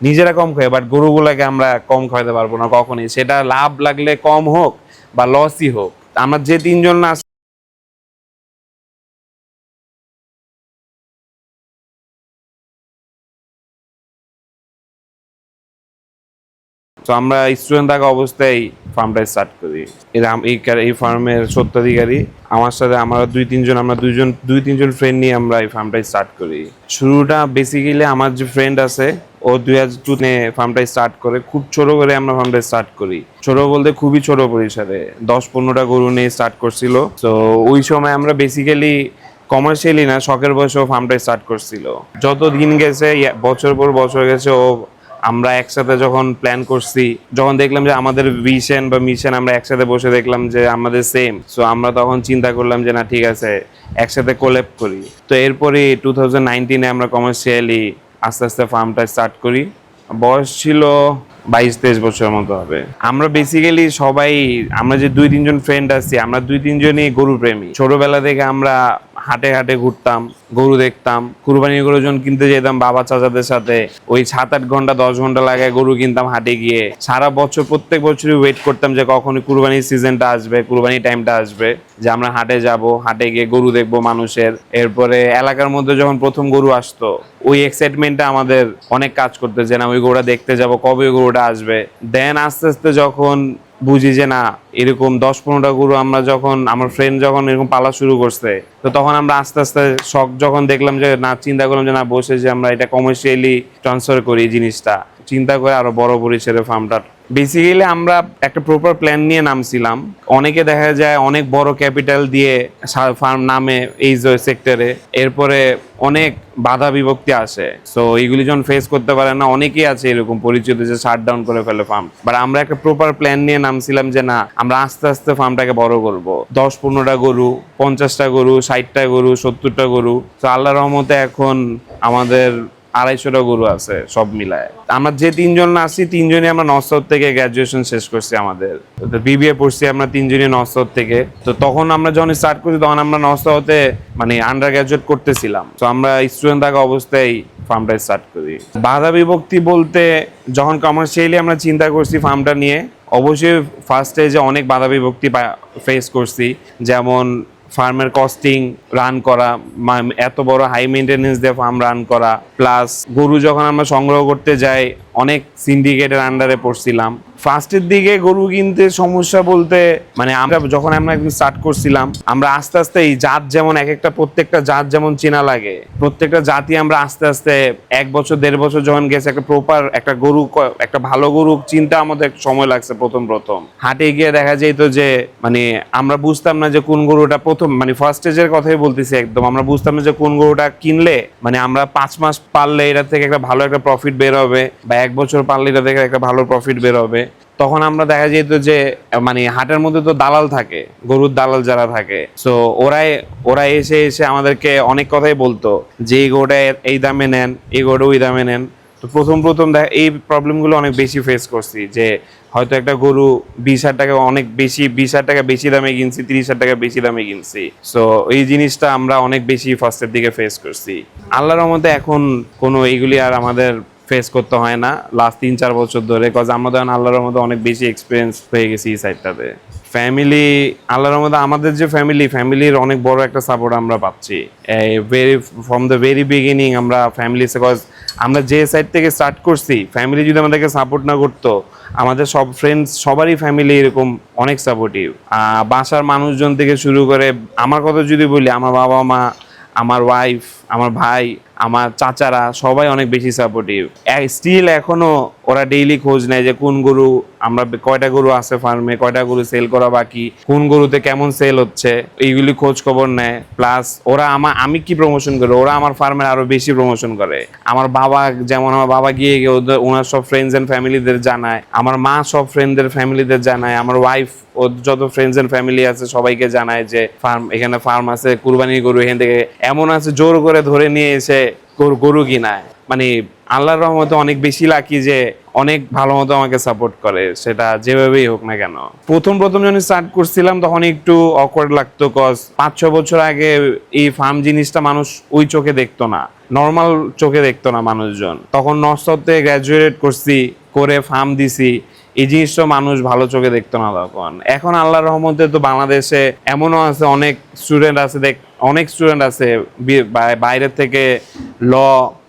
নিজেরা কম খাই বাট গরুগুলাকে আমরা কম খাওয়াতে পারব না কখনই। সেটা লাভ লাগলে কম হোক বা লসই হোক। আমার যে তিনজন না তো আমরা স্টুডেন্ট থাকা অবস্থায় ফার্মটা স্টার্ট করি। এই এই ফার্মের সত্ত্বাধিকারী, আমার সাথে আমরা দুই তিনজন, আমরা দুইজন, দুই তিনজন ফ্রেন্ড নিয়ে আমরা এই ফার্মটা স্টার্ট করি। শুরুটা বেসিক্যালি আমার যে ফ্রেন্ড আছে, ও দুই হাজার টুতে ফার্মটা স্টার্ট করে, খুব ছোট করে আমরা ফার্মটা স্টার্ট করি। ছোট বলতে খুবই ছোট পরিসরে, দশ পনেরোটা গরু নিয়ে স্টার্ট করছিল। তো ওই সময় আমরা বেসিক্যালি কমার্শিয়ালি না, শখের বয়সে ও ফার্মটা স্টার্ট করছিল। যত দিন গেছে বছর পর বছর গেছে, ও আমরা একসাথে যখন প্ল্যান করছি, যখন দেখলাম যে আমাদের ভিশন বা মিশন আমরা একসাথে বসে দেখলাম যে আমাদের সেম সো আমরা তখন চিন্তা করলাম যে না, ঠিক আছে, একসাথে কোলেপ করি। তো এরপরে টু থাউজেন্ড নাইনটিনে আমরা কমার্শিয়ালি আস্তে আস্তে ফার্মটা স্টার্ট করি। বয়স ছিল বাইশ তেইশ বছরের মতো হবে। আমরা বেসিক্যালি সবাই, আমরা যে দুই তিনজন ফ্রেন্ড আছি, আমরা দুই তিনজনই গরু প্রেমী ছোটবেলা থেকে আমরা হাটে হাটে ঘুরতাম, গরু দেখতাম কুরবানি গরু যখন কিনতে যেতাম বাবা চাচাদের সাথে। ওই সাত আট ঘণ্টা, দশ ঘণ্টা লাগায় গরু কিনতাম হাটে গিয়ে। সারা বছর, প্রত্যেক বছরই ওয়েট করতাম যে কখন কুরবানির সিজনটা আসবে কুরবানি টাইমটা আসবে, যে আমরা হাটে যাব, হাটে গিয়ে গরু দেখব মানুষের। এরপরে এলাকার মধ্যে যখন প্রথম গরু আসতো, ওই এক্সাইটমেন্টটা আমাদের অনেক কাজ করতে যে না, ওই গরুটা দেখতে যাব, কবে ওই গরুটা আসবে। দেন আস্তে আস্তে যখন বুঝি যে না, এরকম দশ পনেরোটা গরু আমরা যখন, আমার ফ্রেন্ড যখন এরকম পালা শুরু করছে, তো তখন আমরা আস্তে আস্তে শখ যখন দেখলাম যে না, চিন্তা করলাম যে না, বসে যে আমরা এটা কমার্শিয়ালি ট্রান্সফার করি জিনিসটা। চিন্তা করে আরও বড় পরিসরে ফার্মটা বেসিক্যালি আমরা একটা প্রপার প্ল্যান নিয়ে নামছিলাম। অনেকে দেখা যায় অনেক বড় ক্যাপিটাল দিয়ে ফার্ম নামে এই সেক্টরে এরপরে অনেক বাধা বিভক্তি আসে। সো এইগুলি যখন ফেস করতে পারে না, অনেকেই আছে এরকম পরিচিত যে শাট ডাউন করে ফেলে ফার্ম বাট আমরা একটা প্রপার প্ল্যান নিয়ে নামছিলাম যে না, আমরা আস্তে আস্তে ফার্মটাকে বড় করব। দশ পনেরোটা গরু, পঞ্চাশটা গরু, ষাটটা গরু, সত্তরটা গরু। তো আল্লাহ রহমতে এখন আমাদের আড়াইশোটা গরু আছে, সব মিলায়। আমরা যে তিনজন আছি, তিনজনই আমরা নস্তর থেকে গ্র্যাজুয়েশন শেষ করছি আমাদের। তো বিবিএ পড়ছি আমরা তিনজনই নস্তর থেকে। তো তখন আমরা যখন স্টার্ট করছি, তখন আমরা নস্তর হতে মানে আন্ডার গ্র্যাজুয়েট করতেছিলাম। তো আমরা স্টুডেন্ট থাকা অবস্থায় ফার্মটা স্টার্ট করি। বাধা বিভক্তি বলতে যখন কমার্শিয়ালি আমরা চিন্তা করছি ফার্মটা নিয়ে, অবশ্যই ফার্স্ট স্টেজে অনেক বাধা বিভক্তি ফেস করছি। যেমন ফার্মের কস্টিং রান করা এত বড় হাই মেনটেনেন্স দিয়ে ফার্ম রান করা প্লাস গরু যখন আমরা সংগ্রহ করতে যাই, অনেক সিন্ডিকেটের আন্ডারে পড়ছিলাম। ফার্স্টের দিকে গরু কিনতে সমস্যা বলতে মানে আমরা যখন আমরা একদিন স্টার্ট করছিলাম, আমরা আস্তে আস্তে এই জাত যেমন এক একটা প্রত্যেকটা জাত যেমন চেনা লাগে, প্রত্যেকটা জাতি আমরা আস্তে আস্তে এক বছর, দেড় বছর যখন গেছে, একটা প্রপার একটা গরু একটা ভালো গরু চিন্তা আমাদের সময় লাগছে প্রথম প্রথম। হাটে গিয়ে দেখা যেত যে মানে আমরা বুঝতাম না যে কোন গরুটা প্রথম মানে ফার্স্ট স্টেজের কথাই বলতেছি একদম, আমরা বুঝতাম না যে কোন গরুটা কিনলে মানে আমরা পাঁচ মাস পারলে এটা থেকে একটা ভালো একটা প্রফিট বের হবে, বা এক বছর পারলে এটা থেকে একটা ভালো প্রফিট বের হবে। তখন আমরা দেখা যেত যে মানে হাটের মধ্যে তো দালাল থাকে, গরুর দালাল যারা থাকে। সো ওরাই ওরা এসে এসে আমাদেরকে অনেক কথাই বলতো, যে এই গরুটা এই দামে নেন, এই গরুটা ওই দামে নেন। তো প্রথম প্রথম দেখা, এই প্রবলেমগুলো অনেক বেশি ফেস করছি, যে হয়তো একটা গরু বিশ হাজার টাকা, অনেক বেশি, বিশ হাজার টাকা বেশি দামে কিনছি, তিরিশ হাজার টাকা বেশি দামে কিনছি। সো এই জিনিসটা আমরা অনেক বেশি ফার্স্টের দিকে ফেস করছি। আল্লাহর মধ্যে এখন কোনো এইগুলি আর আমাদের ফেস করতে হয় না। লাস্ট তিন, চার বছর ধরে কজ আমরা আল্লাহর মধ্যে অনেক বেশি এক্সপিরিয়েন্স হয়ে গেছি এই সাইডটাতে ফ্যামিলি আল্লাহর মধ্যে আমাদের যে ফ্যামিলি ফ্যামিলির অনেক বড় একটা সাপোর্ট আমরা পাচ্ছি। Very from the very beginning আমরা ফ্যামিলি কজ আমরা যে সাইড থেকে স্টার্ট করছি ফ্যামিলি যদি আমাদেরকে সাপোর্ট না করতো, আমাদের সব ফ্রেন্ডস সবারই ফ্যামিলি এরকম অনেক সাপোর্টিভ বাসার মানুষজন থেকে শুরু করে, আমার কথা যদি বলি, আমার বাবা মা আমার ওয়াইফ আমার ভাই, আমার চাচারা সবাই অনেক বেশি সাপোর্টিভ স্টিল এখনও ওরা ডেইলি খোঁজ নেয় যে কোন গরু আমরা কয়টা গরু আছে ফার্মে কয়টা গরু সেল করা বাকি, কোন গরুতে কেমন সেল হচ্ছে, এইগুলি খোঁজ খবর নেয়। প্লাস ওরা আমার আমি কি প্রমোশন করি? ওরা আমার ফার্মের আরও বেশি প্রমোশন করে। আমার বাবা, যেমন আমার বাবা গিয়ে গিয়ে ওদের, ওনার সব ফ্রেন্ডস এন্ড ফ্যামিলিদের জানায়। আমার মা সব ফ্রেন্ডদের ফ্যামিলিদের জানায়। আমার ওয়াইফ ওর যত ফ্রেন্ডস এন্ড ফ্যামিলি আছে সবাইকে জানায় যে ফার্ম এখানে ফার্ম আছে কুরবানি গরু এখান থেকে। এমন আছে জোর করে ধরে নিয়ে এসে গরু কিনায় মানে আল্লাহর রহমতে অনেক বেশি লাকি যে অনেক ভালো মতো আমাকে সাপোর্ট করে, সেটা যেভাবেই হোক না কেন। প্রথম প্রথম যখন স্টার্ট করছিলাম, তখন একটু অকওয়ার্ড লাগতো কজ পাঁচ ছ বছর আগে এই ফার্ম জিনিসটা মানুষ ওই চোখে দেখতো না নর্মাল চোখে দেখতো না মানুষজন। তখন নস্ততে গ্র্যাজুয়েট করছি, করে ফার্ম দিছি, এই জিনিসটা মানুষ ভালো চোখে দেখতো না তখন। এখন আল্লাহর রহমতে তো বাংলাদেশে এমনও আছে, অনেক স্টুডেন্ট আছে দেখ অনেক স্টুডেন্ট আছে, বি- বাই- বাইরের থেকে ল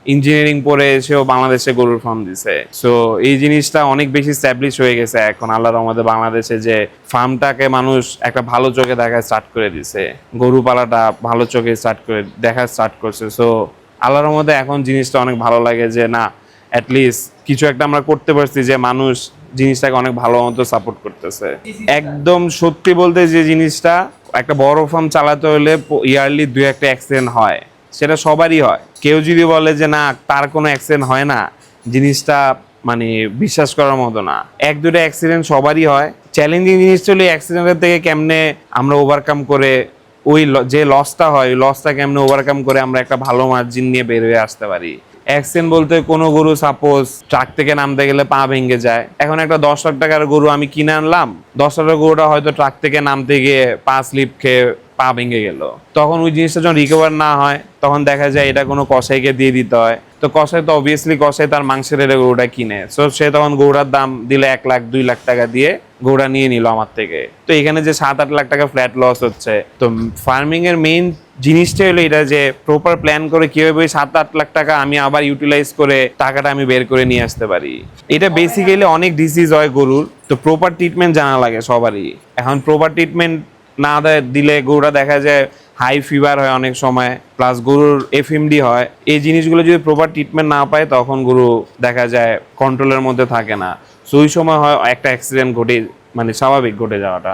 ইঞ্জিনিয়ারিং পড়ে এসেও বাংলাদেশে গরুর ফার্ম দিছে। সো এই জিনিসটা অনেক বেশি স্ট্যাবলিশ হয়ে গেছে এখন, আল্লাহর রহমতে বাংলাদেশে যে ফার্মটাকে মানুষ একটা ভালো চোখে দেখা স্টার্ট করে দিছে। গরু পালাটা ভালো চোখে স্টার্ট করে, দেখা স্টার্ট করছে। সো আল্লাহর রহমতে এখন জিনিসটা অনেক ভালো লাগে যে, না অ্যাটলিস্ট কিছু একটা আমরা করতে পারছি যে মানুষ জিনিসটাকে অনেক ভালো মতো সাপোর্ট করতেছে। একদম সত্যি বলতে যে জিনিসটা একটা বড় ফার্ম চালাতে হলে ইয়ারলি দুই একটা অ্যাক্সিডেন্ট হয়। সেটা সবারই হয়। কেউ যদি বলে যে, না, তার কোনো অ্যাক্সিডেন্ট হয় না। জিনিসটা মানে বিশ্বাস করার মতো না। এক, দুটো অ্যাক্সিডেন্ট সবারই হয়। চ্যালেঞ্জিং জিনিস চলে অ্যাক্সিডেন্টের থেকে কেমনে আমরা ওভারকাম করে ওই যে লসটা হয় লসটা কেমনে ওভারকাম করে আমরা একটা ভালো মার্জিন নিয়ে বের হয়ে আসতে পারি। অ্যাক্সিডেন্ট বলতে কোনো গরু সাপোজ ট্রাক থেকে নামতে গেলে পা ভেঙে যায়। এখন একটা দশ লাখ টাকার গরু আমি কিনে আনলাম, দশ লাখ টাকার গরুটা হয়তো ট্রাক থেকে নামতে গিয়ে পা স্লিপ খেয়ে পা ভেঙে গেল। তখন ওই জিনিসটা যখন রিকভার না হয়, তখন দেখা যায় এটা কোনো কষাইকে দিয়ে দিতে হয়। তো কষাই তো অবভিয়াসলি কষাই তার মাংসের রেটে গরুটা কিনে। সো সে তখন গরুটার দাম দিলে এক লাখ, দুই লাখ টাকা দিয়ে গরুটা নিয়ে নিল আমার থেকে। তো এখানে যে সাত, আট লাখ টাকা ফ্ল্যাট লস হচ্ছে। তো ফার্মিং এর মেইন জিনিসটাই হলো এটা যে প্রপার প্ল্যান করে কীভাবে ওই সাত, আট লাখ টাকা আমি আবার ইউটিলাইজ করে টাকাটা আমি বের করে নিয়ে আসতে পারি। এটা বেসিক্যালি অনেক ডিসিজ হয় গরুর। তো প্রপার ট্রিটমেন্ট জানা লাগে সবারই। এখন প্রপার ট্রিটমেন্ট না দেয়, দিলে গরুটা দেখা যায় হাই ফিভার হয় অনেক সময় প্লাস গরুর এফএমডি হয়। এই জিনিসগুলো যদি প্রপার ট্রিটমেন্ট না পায়, তখন গরু দেখা যায় কন্ট্রোলের মধ্যে থাকে না। সো ওই সময় হয় একটা অ্যাক্সিডেন্ট ঘটে মানে স্বাভাবিক ঘটে যাওয়াটা।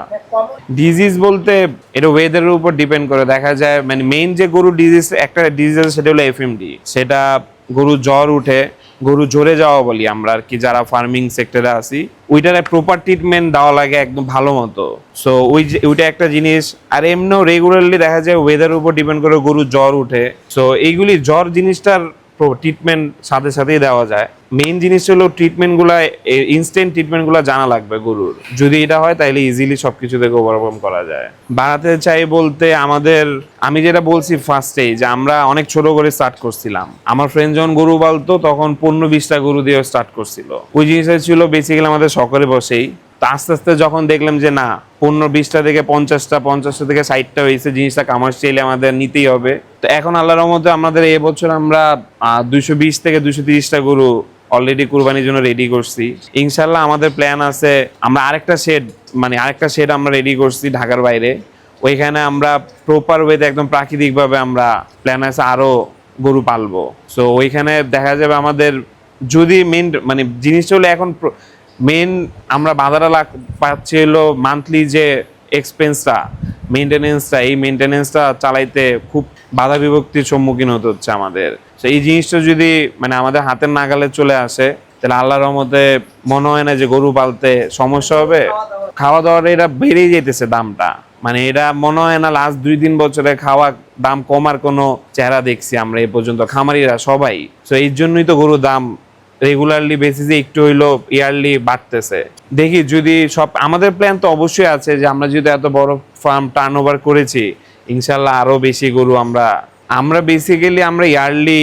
ডিজিজ বলতে এটা ওয়েদারের উপর ডিপেন্ড করে। দেখা যায় মানে মেইন যে গরু ডিজিজ একটা ডিজিজ আছে, সেটা হলো এফএমডি সেটা গরু জ্বর উঠে, গরু জ্বরে যাওয়া বলি আমরা আর কি, যারা ফার্মিং সেক্টরে আসি ওইটার প্রপার ট্রিটমেন্ট দেওয়া লাগে একদম ভালো মতো। সো ওই ওইটা একটা জিনিস, আর এমনিও রেগুলারলি দেখা যায় ওয়েদারের উপর ডিপেন্ড করে গরু জ্বর উঠে। সো এইগুলি জ্বর জিনিসটার ট্রিটমেন্ট সাথে সাথেই দেওয়া যায়। মেইন জিনিস হলো ট্রিটমেন্টগুলো ইনস্ট্যান্ট ট্রিটমেন্টগুলো জানা লাগবে গরুর। যদি এটা হয় তাহলে ইজিলি সবকিছু থেকে ওভারকাম করা যায়। বাড়াতে চাই বলতে আমাদের, আমি যেটা বলছি ফার্স্টেই যে আমরা অনেক ছোট করে স্টার্ট করছিলাম। আমার ফ্রেন্ড যখন গরু পালতো, তখন পনেরো বিশটা গরু দিয়ে স্টার্ট করছিল। ওই জিনিসটা ছিল বেসিক্যালি আমাদের শখের বসেই তো আস্তে আস্তে যখন দেখলাম যে না, পনেরো বিশটা থেকে পঞ্চাশটা পঞ্চাশটা থেকে ষাটটা হয়েছে জিনিসটা কমার্শিয়ালি আমাদের নিতেই হবে। তো এখন আল্লাহর রহমতে আমাদের এবছর আমরা দুশো বিশ থেকে দুশো তিরিশটা গরু অলরেডি কুরবানির জন্য রেডি করছি। ইনশাল্লাহ আমাদের প্ল্যান আছে, আমরা আরেকটা শেড মানে আরেকটা শেড আমরা রেডি করছি ঢাকার বাইরে। ওইখানে আমরা প্রপার ওয়েতে একদম প্রাকৃতিকভাবে আমরা প্ল্যান আছে আরও গরু পালবো। সো ওইখানে দেখা যাবে আমাদের যদি মেন মানে জিনিসটা হলো এখন মেন আমরা বাজারে লাগ, পাচ্ছি হলো মান্থলি যে এক্সপেন্সটা মেনটেনেন্সটা এই মেনটেনেন্সটা চালাইতে খুব বাধা বিভক্তির সম্মুখীন হতে হচ্ছে আমাদের। তো এই জিনিসটা যদি মানে আমাদের হাতের নাগালে চলে আসে, তাহলে আল্লাহর রহমতে মনে হয় না যে গরু পালতে সমস্যা হবে। খাওয়া দাওয়ার এটা বেড়েই যেতেছে দামটা। মানে এটা মনে হয় না লাস্ট দুই, তিন বছরে খাওয়া দাম কমার কোনো চেহারা দেখছি আমরা এই পর্যন্ত। খামারিরা সবাই। তো এই জন্যই তো গরুর দাম রেগুলারলি বেসিসে একটু হইল ইয়ারলি বাড়তেছে। দেখি যদি সব, আমাদের প্ল্যান তো অবশ্যই আছে যে আমরা যদি এত বড় ফার্ম টার্ন ওভার করেছি ইনশাল্লাহ আরও বেশি গরু আমরা আমরা বেসিক্যালি আমরা ইয়ারলি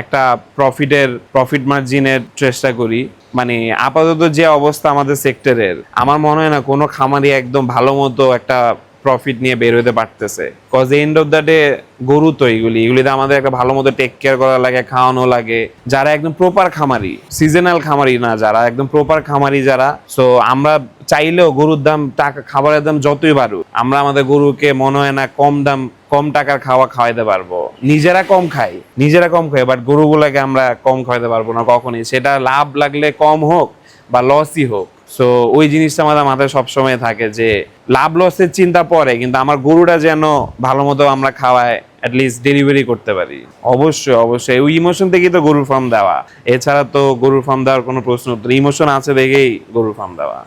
একটা প্রফিটের প্রফিট মার্জিনের চেষ্টা করি। মানে আপাতত যে অবস্থা আমাদের সেক্টরের আমার মনে হয় না কোনো খামারি একদম ভালো মতো একটা প্রফিট নিয়ে বের হতে পারতেছে। Cause end of the day গরু তো এগুলি। এগুলিতে আমাদের একটা ভালো মতো টেক কেয়ার করা লাগে, খাওয়ানো লাগে। যারা একদম প্রপার খামারি সিজনাল খামারি না যারা, একদম প্রপার খামারি যারা সো আমরা চাইলেও গরুর দাম, টাকা, খাবারের দাম যতই বাড়ুক, আমরা আমাদের গরুকে মনে হয় না কম দাম, কম টাকার খাওয়া খাওয়াইতে পারব। নিজেরা কম খাই, নিজেরা কম খাই বাট গরুগুলোকে আমরা কম খাওয়াইতে পারব না কখনই। সেটা লাভ লাগলে কম হোক বা লসই হোক। সো ওই জিনিসটা আমাদের মাথায় সবসময় থাকে যে লাভ লসের চিন্তা পরে কিন্তু আমার গরুটা যেন ভালো মতো আমরা খাওয়ায় অ্যাটলিস্ট ডেলিভারি করতে পারি। অবশ্যই অবশ্যই। ওই ইমোশন থেকেই তো গরুর ফার্ম দেওয়া। এছাড়া তো গরুর ফার্ম দেওয়ার কোনো প্রশ্ন ইমোশন আছে দেখেই গরুর ফার্ম দেওয়া।